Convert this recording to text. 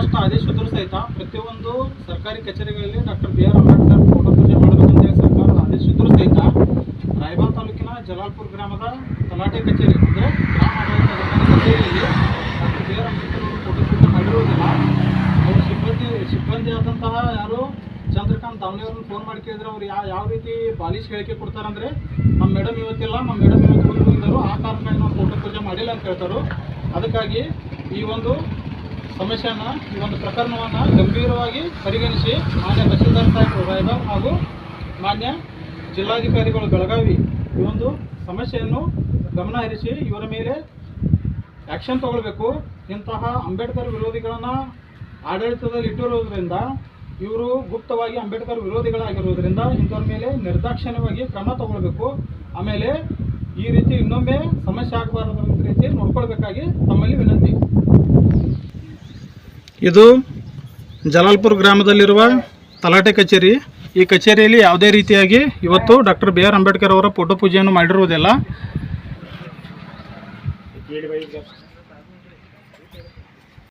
ಸ್ಪಷ್ಟ ಆದೇಶದ್ರು ಸಹಿತ ಪ್ರತಿಯೊಂದು ಸರ್ಕಾರಿ ಕಚೇರಿಗಳಲ್ಲಿ doctor B R Ambedkar photo ಪೂಜೆ ಸರ್ಕಾರ ಸರ್ಕಾರದ ಆದೇಶಿದ್ರು ಸಹಿತ ರಾಯಬಾಗ್ ತಾಲೂಕಿನ ಜಲಾಲ್ಪುರ್ ಗ್ರಾಮದ ತಲಾಟೆ ಕಚೇರಿ, ಅಂದರೆ ಗ್ರಾಮ ಆಡಳಿತ ಕಚೇರಿಯಲ್ಲಿ ಡಾಕ್ಟರ್ ಬಿ ಆರ್ ಅಂಬೇಡ್ಕರ್ ಅವರು ಫೋಟೋ ಪೂಜೆ ಮಾಡಿರುವುದಿಲ್ಲ ಅವರು ಸಿಬ್ಬಂದಿ ಸಿಬ್ಬಂದಿ ಆದಂತಹ ಯಾರು? ಚಂದ್ರಕಾಂತ್ ದಾವಣಿಯವ್ರನ್ನ ಫೋನ್ ಮಾಡಿ ಕೇಳಿದ್ರೆ ಅವ್ರು ಯಾವ ಯಾವ ರೀತಿ ಬಾಲಿಶ್ ಹೇಳಿಕೆ ಕೊಡ್ತಾರಂದ್ರೆ ನಮ್ಮ ಮೇಡಮ್ ಇವತ್ತಿಲ್ಲ ನಮ್ಮ ಮೇಡಮ್ ಇವತ್ತು ಬಂದು ಆ ಕಾರಣ ನಾವು ಫೋಟೋ ಪೂಜೆ ಮಾಡಿಲ್ಲ ಅಂತ ಹೇಳ್ತಾರೆ. ಅದಕ್ಕಾಗಿ ಈ ಒಂದು ಸಮಸ್ಯೆಯನ್ನು ಈ ಒಂದು ಪ್ರಕರಣವನ್ನು ಗಂಭೀರವಾಗಿ ಪರಿಗಣಿಸಿ ಮಾನ್ಯ ತಹಶೀಲ್ದಾರ್ ಸಾಹೇಬ್ ರಾಯಬಾಗ್ ಹಾಗೂ ಮಾನ್ಯ ಜಿಲ್ಲಾಧಿಕಾರಿಗಳು ಬೆಳಗಾವಿ ಈ ಒಂದು ಸಮಸ್ಯೆಯನ್ನು ಗಮನ ಹರಿಸಿ ಇವರ ಮೇಲೆ ಆ್ಯಕ್ಷನ್ ತಗೊಳ್ಬೇಕು. ಇಂತಹ ಅಂಬೇಡ್ಕರ್ ವಿರೋಧಿಗಳನ್ನು ಆಡಳಿತದಲ್ಲಿ ಇಟ್ಟಿರುವುದರಿಂದ ಇವರು ಗುಪ್ತವಾಗಿ ಅಂಬೇಡ್ಕರ್ ವಿರೋಧಿಗಳಾಗಿರುವುದರಿಂದ ಇಂಥವ್ರ ಮೇಲೆ ನಿರ್ದಾಕ್ಷಿಣ್ಯವಾಗಿ ಕ್ರಮ ತಗೊಳ್ಬೇಕು. ಆಮೇಲೆ ಈ ರೀತಿ ಇನ್ನೊಮ್ಮೆ ಸಮಸ್ಯೆ ಆಗಬಾರದು ರೀತಿ ನೋಡ್ಕೊಳ್ಬೇಕಾಗಿ ತಮ್ಮಲ್ಲಿ ಇದು ಜಲಾಲ್ಪುರ್ ಗ್ರಾಮದಲ್ಲಿರುವ ತಲಾಟೆ ಕಚೇರಿ. ಈ ಕಚೇರಿಯಲ್ಲಿ ಯಾವುದೇ ರೀತಿಯಾಗಿ ಇವತ್ತು ಡಾಕ್ಟರ್ ಬಿ ಆರ್ ಅಂಬೇಡ್ಕರ್ ಅವರ ಫೋಟೋ ಪೂಜೆಯನ್ನು ಮಾಡಿರುವುದಿಲ್ಲ.